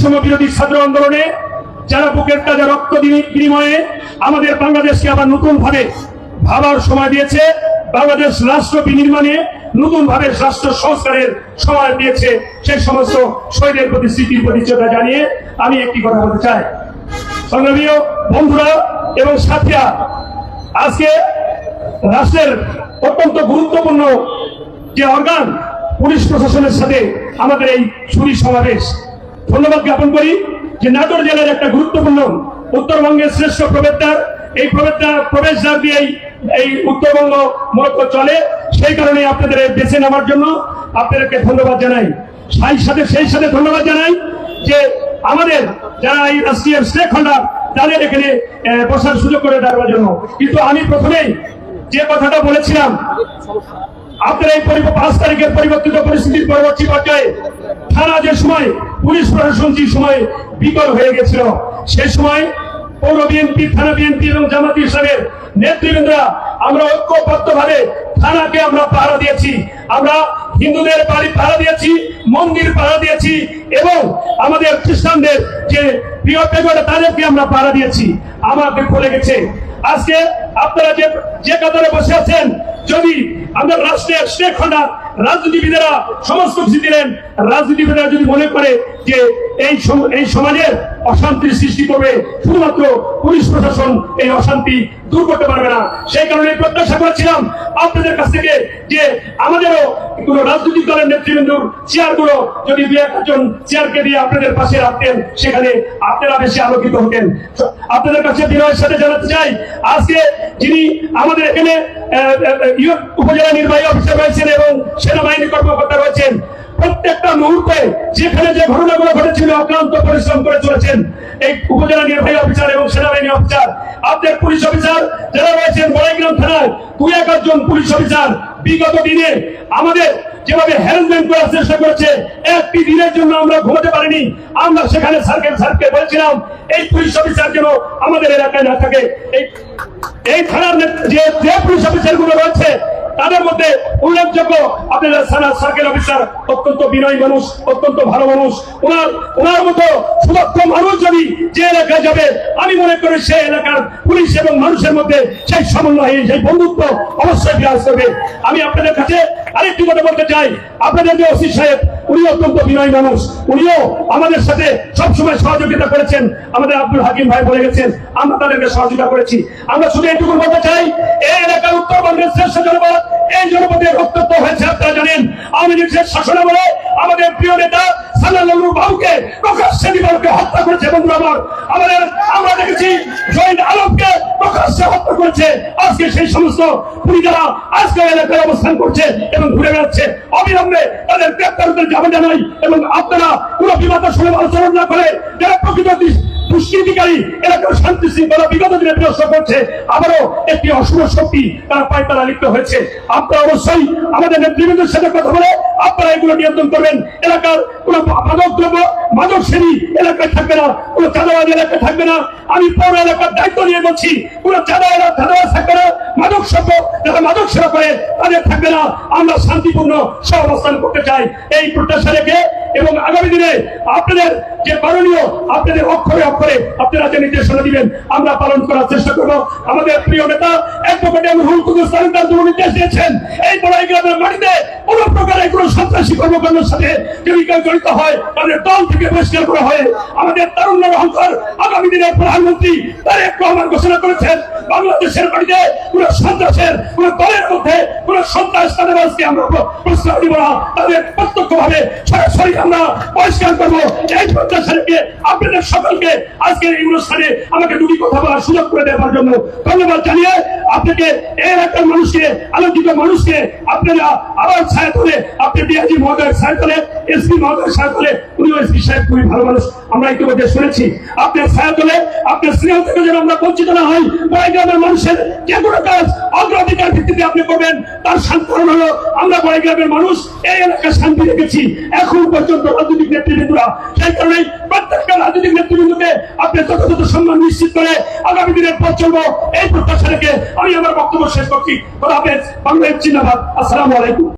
বৈষম্য বিরোধী ছাত্র আন্দোলনে যারা বুকের তাজা রক্ত বিনিময়ে আমাদের বাংলাদেশকে আবার নতুন ভাবে ভাবার সময় দিয়েছে, বাংলাদেশ রাষ্ট্র বিনির্মাণে নতুন ভাবে রাষ্ট্র সংস্কারের সময় দিয়েছে, সেই সমস্ত শহীদের প্রতি স্মৃতির প্রতি শ্রদ্ধা জানিয়ে আমি একটি কথা বলতে চাই। সংগ্রামীয় বন্ধুরা এবং সাথীরা, আজকে রাষ্ট্রের অত্যন্ত গুরুত্বপূর্ণ যে অর্গান পুলিশ প্রশাসনের সাথে আমাদের এই ছুরি সমাবেশ ধন্যবাদ জ্ঞাপন করি যে নাটোর জেলার একটা গুরুত্বপূর্ণ উত্তরবঙ্গের শ্রেষ্ঠ প্রবেশদ্বার। এই প্রবেশদ্বার প্রবেশদ্বার দিয়েই এই উত্তরবঙ্গ মূলত চলে। সেই কারণে আপনাদের বেছে নেওয়ার জন্য আপনাদেরকে ধন্যবাদ জানাই। সেই সাথে সেই সাথে ধন্যবাদ জানাই যে আমাদের যারা এই রাষ্ট্রীয় স্টেক হোল্ডার তাদের এখানে বসার সুযোগ করে দেওয়ার জন্য। কিন্তু আমি প্রথমেই যে কথাটা বলেছিলাম, আপনার এই পাঁচ তারিখের পরিবর্তিত পরিস্থিতির পরবর্তী পর্যায়ে থানা যে সময় পুলিশ প্রশাসন যে সময় বিকল হয়ে গেছিল, সে সময় পৌর বিএনপি, থানা বিএনপি এবং জামাতি ইসলামের নেতৃবৃন্দরা আমরা ঐক্যবদ্ধ ভাবে থানাকে আমরা পাহারা দিয়েছি। আমরা হিন্দুদের বাড়ি পাহারা দিয়েছি, মন্দির পাহারা দিয়েছি এবং আমাদের খ্রিস্টানদের যে প্রিয় পেগোড়া তাদেরকে আমরা পাহারা দিয়েছি। আমাদের খুলে গেছে আজকে আপনারা যে যে কাতারে বসে আছেন আমরা রাষ্ট্রের শেখ হোল্ডার রাজনীতিবিদেরা সমস্ত দিলেন। রাজনীতিবিদেরা যদি মনে করে যে এই এই সমাজের অশান্তির সৃষ্টি করবে, শুধুমাত্র পুলিশ প্রশাসন এই অশান্তি দূর করতে পারবে না। সেই কারণে প্রত্যাশা করেছিলাম আপনাদের কাছ থেকে যে আমাদেরও কোন রাজনৈতিক দলের নেতৃবৃন্দর চেয়ারগুলো যদি দু একজন চেয়ারকে দিয়ে আপনাদের পাশে রাখতেন, সেখানে আপনারা বেশি আলোকিত হতেন। আপনাদের কাছে বিনয়ের সাথে জানাতে চাই, আজকে যিনি আমাদের এখানে উপজেলা নির্বাহী অফিসার রয়েছেন এবং সেনাবাহিনী কর্মকর্তা রয়েছেন প্রত্যেকটা মুহূর্তে যেখানে যে ঘটনাগুলো ঘটেছিল, অক্লান্ত পরিশ্রম করে চলেছেন এই উপজেলা নির্বাহী অফিসার এবং সেনাবাহিনী অফিসার, আপনার পুলিশ অফিসার যারা রয়েছেন বড়াইগ্রাম থানায় দুই এক জন পুলিশ অফিসার, বিগত দিনে আমাদের যেভাবে হ্যারাসমেন্ট করার চেষ্টা করেছে, একটি দিনের জন্য আমরা ঘুমাতে পারিনি। আমরা সেখানে সার্কেল সার্কে বলেছিলাম, এই পুলিশ অফিসার যেন আমাদের এলাকায় না থাকে। এই এই থানার যে পুলিশ অফিসারগুলো রয়েছে তাদের মধ্যে উল্লেখযোগ্য আপনাদের সানা সার্কেল অফিসার অত্যন্ত বিনয় মানুষ, অত্যন্ত ভালো মানুষ। ওনার ওনার মতো সুদক্ষ মানুষ যদি যে এলাকায় যাবে, আমি মনে করি সেই এলাকার পুলিশ এবং মানুষের মধ্যে সেই সমন্বয়, সেই বন্ধুত্ব অবশ্যই বিরাজ করবে। আমি আপনাদের কাছে আরেকটি কথা বলতে চাই। আপনাদের যে ওসি সাহেব উনি অত্যন্ত বিনয়ী মানুষ। উনিও আমাদের সাথে সবসময় সহযোগিতা করেছেন। আমাদের আব্দুল হাকিম ভাই বলে গেছেন, আমরা তাদেরকে সহযোগিতা করেছি। আমরা শুধু এটুকু বলতে চাই, এই এলাকার উত্তরবঙ্গের শ্রেষ্ঠ জনপদ, এই জনপদের রক্তত্ব হয়েছে আপনারা জানেন। আওয়ামী লীগের শাসনামলে আমাদের প্রিয় নেতা সাল্লাল্লাহু বাবুকে প্রকাশ্যে দিবারকে হত্যা করেছে বন্ধু আমার। আমাদের আমরা দেখেছি জৈন আলমকে হত্যা করেছে, আজকে সেই সমস্ত আজকে এলাকায় অবস্থান করছে এবং ঘুরে বেড়াচ্ছে। অবিলম্বে তাদের যাবে জানাই এবং আপনারা কোনো বিবাদ শুনে আলোচনা না করে যারা প্রকৃত দুষ্কৃতিকারী এলাকার শান্তি শৃঙ্খলা বিগত দিনে বিনষ্ট করছে, আবারও একটি অশুভ শক্তি তারা পায়তারা লিপ্ত হয়েছে। আপনারা অবশ্যই আমাদের নেতৃবৃন্দের সাথে কথা বলে আপনারা এগুলো নিয়ন্ত্রণ করবেন। এলাকার কোন মাদক দ্রব্য, মাদক শ্রেণি এলাকায় থাকবে না, কোন চাঁদাবাদ এলাকায় থাকবে না। আমি পৌর এলাকার দায়িত্ব নিয়ে বলছি, কোন চাঁদা এলাকা চাঁদাবাদ থাকবে না, মাদক সভ্য যারা মাদক সেবা করে, তাদের থাকবে না। আমরা শান্তিপূর্ণ সহ অবস্থান করতে চাই। এই প্রত্যাশা রেখে এবং আগামী দিনে আপনাদের যে করণীয় আপনাদের অক্ষরে অক্ষরে আপনারা যে নির্দেশনা দিবেন, আমরা পালন করার চেষ্টা করব। আমাদের প্রিয় নেতা অ্যাডভোকেট রুহুল কুদুস তার নির্দেশ দিয়েছেন। এই বড়াই গ্রামের মাটিতে কোন প্রকারের কোন সন্ত্রাসী কর্মকাণ্ডের সাথে যদি জড়িত হয় তাদের দল থেকে বহিষ্কার করা হয়, আমাদের তারুণ্যের অহংকার আগামী দিনের প্রধানমন্ত্রী তারেক রহমান ঘোষণা করেছেন, বাংলাদেশের মাটিতে কোন সন্ত্রাসের, কোন দলের মধ্যে কোন সন্ত্রাস তাদেরকে আমরা প্র- প্রশ্রয় দিব না। তাদের প্রত্যক্ষ ভাবে সরাসরি আমরা বহিষ্কার করব। এই প্রত্যাশাকে আপনাদের সকলকে আজকের এই অনুষ্ঠানে আমাকে দুটি কথা বলার সুযোগ করে দেওয়ার জন্য ধন্যবাদ জানিয়ে আপনাকে এই এলাকার মানুষকে আলোকিত মানুষকে আপনারা আবার তোলে আপনি ডিআইজি মহোদয়ের তোলে এসপি মহোদয়ের তোলে উনিও এসপি সাহেব খুবই ভালো মানুষ। আমরা ইতিমধ্যে শুনেছি, আপনার তোলে আপনার স্নেহ থেকে যেন আমরা বঞ্চিত না হই বড়াই গ্রামের মানুষের যে কোনো কাজ অগ্রাধিকার ভিত্তিতে আপনি করবেন, তার শান্তরণ হলো, আমরা বড়াই গ্রামের মানুষ, এই এলাকায় শান্তি রেখেছি। এখন পর্যন্ত রাজনৈতিক নেতৃবৃন্দরা, সেই কারণে প্রত্যেকটা রাজনৈতিক নেতৃবৃন্দকে আপনি যথাযথ সম্মান নিশ্চিত করে আগামী দিনের পথ চলবো। এই প্রত্যাশা রেখে আমি আমার বক্তব্য শেষ করছি। বাংলাদেশ জিন্দাবাদ। আসসালামু আলাইকুম।